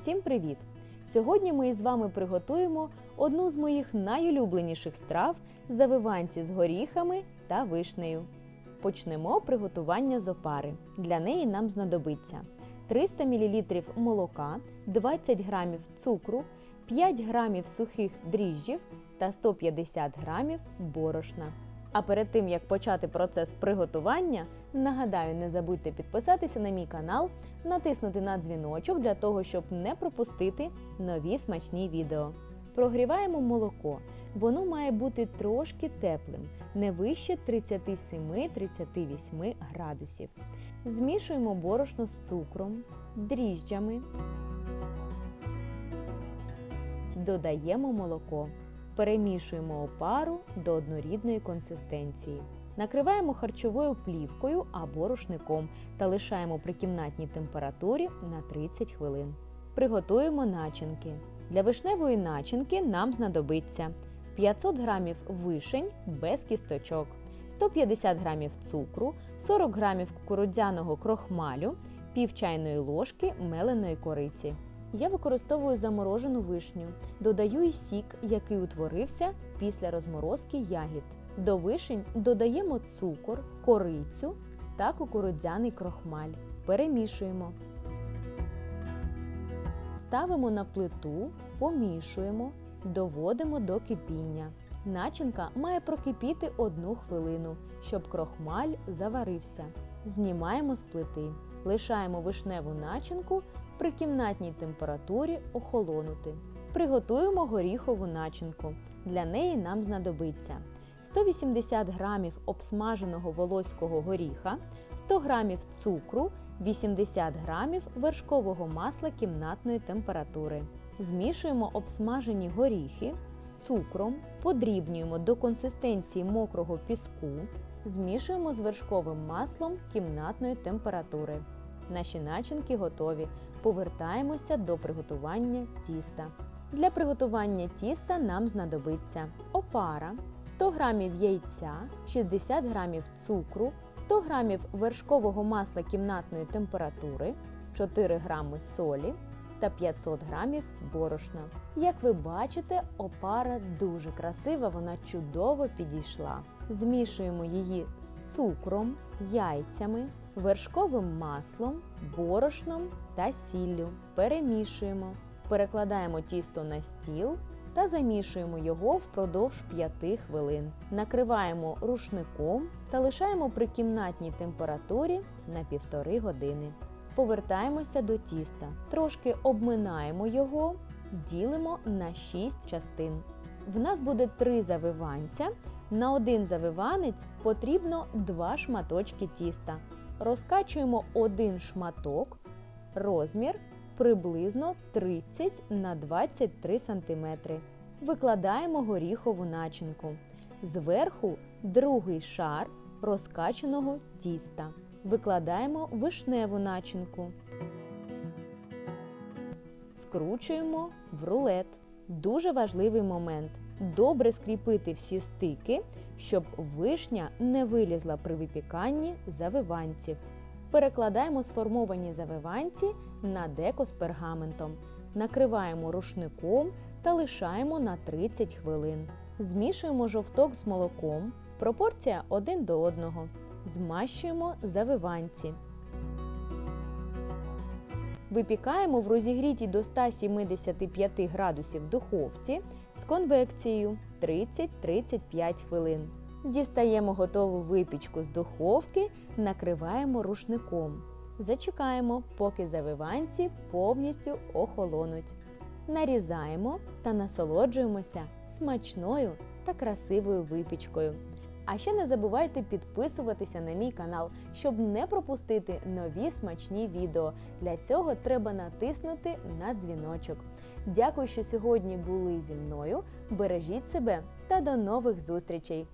Всім привіт! Сьогодні ми із вами приготуємо одну з моїх найулюбленіших страв завиванці з горіхами та вишнею. Почнемо приготування з опари. Для неї нам знадобиться 300 мл молока, 20 г цукру, 5 г сухих дріжджів та 150 г борошна. А перед тим як почати процес приготування, нагадаю, не забудьте підписатися на мій канал, натиснути на дзвіночок для того, щоб не пропустити нові смачні відео. Прогріваємо молоко. Воно має бути трошки теплим, не вище 37-38 градусів. Змішуємо борошно з цукром, дріжджами. Додаємо молоко. Перемішуємо опару до однорідної консистенції. Накриваємо харчовою плівкою або рушником та лишаємо при кімнатній температурі на 30 хвилин. Приготуємо начинки. Для вишневої начинки нам знадобиться 500 г вишень без кісточок, 150 г цукру, 40 г кукурудзяного крохмалю, пів чайної ложки меленої кориці. Я використовую заморожену вишню, додаю і сік, який утворився після розморозки ягід. До вишень додаємо цукор, корицю та кукурудзяний крохмаль. Перемішуємо. Ставимо на плиту, помішуємо, доводимо до кипіння. Начинка має прокипіти одну хвилину, щоб крохмаль заварився. Знімаємо з плити. Лишаємо вишневу начинку при кімнатній температурі охолонути. Приготуємо горіхову начинку. Для неї нам знадобиться 180 г обсмаженого волоського горіха, 100 г цукру, 80 г вершкового масла кімнатної температури. Змішуємо обсмажені горіхи з цукром, подрібнюємо до консистенції мокрого піску, змішуємо з вершковим маслом кімнатної температури. Наші начинки готові. Повертаємося до приготування тіста. Для приготування тіста нам знадобиться опара, 100 г яйця, 60 г цукру, 100 г вершкового масла кімнатної температури, 4 г солі та 500 г борошна. Як ви бачите, опара дуже красива, вона чудово підійшла. Змішуємо її з цукром, яйцями, вершковим маслом, борошном та сіллю. Перемішуємо. Перекладаємо тісто на стіл та замішуємо його впродовж 5 хвилин. Накриваємо рушником та лишаємо при кімнатній температурі на півтори години. Повертаємося до тіста. Трошки обминаємо його, ділимо на 6 частин. В нас буде 3 завиванця. На один завиванець потрібно 2 шматочки тіста. Розкачуємо один шматок, розмір приблизно 30 на 23 см. Викладаємо горіхову начинку. Зверху другий шар розкачаного тіста. Викладаємо вишневу начинку. Скручуємо в рулет. Дуже важливий момент. Добре скріпити всі стики, щоб вишня не вилізла при випіканні завиванців. Перекладаємо сформовані завиванці на деко з пергаментом. Накриваємо рушником та лишаємо на 30 хвилин. Змішуємо жовток з молоком. Пропорція 1 до 1. Змащуємо завиванці. Випікаємо в розігрітій до 175 градусів духовці з конвекцією 30-35 хвилин. Дістаємо готову випічку з духовки, накриваємо рушником. Зачекаємо, поки завиванці повністю охолонуть. Нарізаємо та насолоджуємося смачною та красивою випічкою. А ще не забувайте підписуватися на мій канал, щоб не пропустити нові смачні відео. Для цього треба натиснути на дзвіночок. Дякую, що сьогодні були зі мною. Бережіть себе та до нових зустрічей!